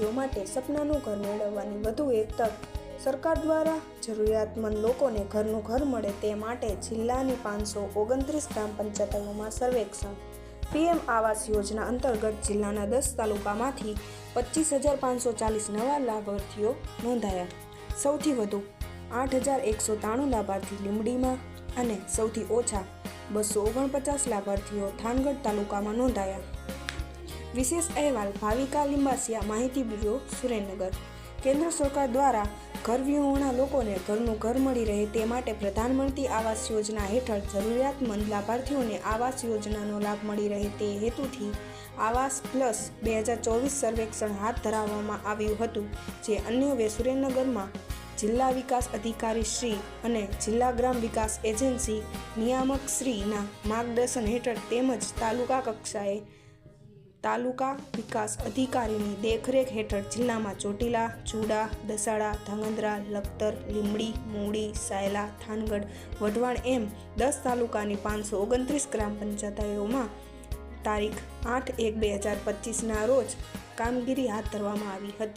મેળવવાની વધુ એક તક. સરકાર દ્વારા જરૂરિયાતમંદ લોકોને ઘરનું ઘર મળે તે માટે જિલ્લાની પાંચસો ઓગણત્રીસ ગ્રામ પંચાયતોમાં સર્વેક્ષણ. પીએમ આવાસ યોજના અંતર્ગત જિલ્લાના દસ તાલુકામાંથી પચીસ હજાર પાંચસો ચાલીસ નવા લાભાર્થીઓ નોંધાયા. સૌથી વધુ આઠ હજાર એકસો ત્રાણું લાભાર્થી લીંબડીમાં અને સૌથી ઓછા બસો ઓગણપચાસ લાભાર્થીઓ થાનગઢ તાલુકામાં નોંધાયા. વિશેષ અહેવાલ ભાવિકા લિંબાસિયા માહિતી બ્યુરો, સુરેન્દ્રનગર. કેન્દ્ર સરકાર દ્વારા ઘર વિહોણા લોકોને ઘરનું ઘર મળી રહે તે માટે પ્રધાનમંત્રી આવાસ યોજના હેઠળ જરૂરિયાતમંદ લાભાર્થીઓને આવાસ યોજનાનો લાભ મળી રહે તે હેતુથી આવાસ પ્લસ બે હજાર ચોવીસ સર્વેક્ષણ હાથ ધરાવવામાં આવ્યું હતું, જે અન્યવે સુરેન્દ્રનગરમાં જિલ્લા વિકાસ અધિકારી શ્રી અને જિલ્લા ગ્રામ વિકાસ એજન્સી નિયામક શ્રીના માર્ગદર્શન હેઠળ તેમજ તાલુકા કક્ષાએ તાલુકા વિકાસ અધિકારીની દેખરેખ હેઠળ જિલ્લામાં ચોટીલા, ચૂડા, દસાડા, ધાંગધ્રા, લખતર, લીંબડી, મૂડી, સાયલા, થાનગઢ, વઢવાણ એમ દસ તાલુકાની પાંચસો ઓગણત્રીસ ગ્રામ પંચાયતોમાં તારીખ આઠ એક બે હજાર પચીસના રોજ કામગીરી હાથ ધરવામાં આવી હતી.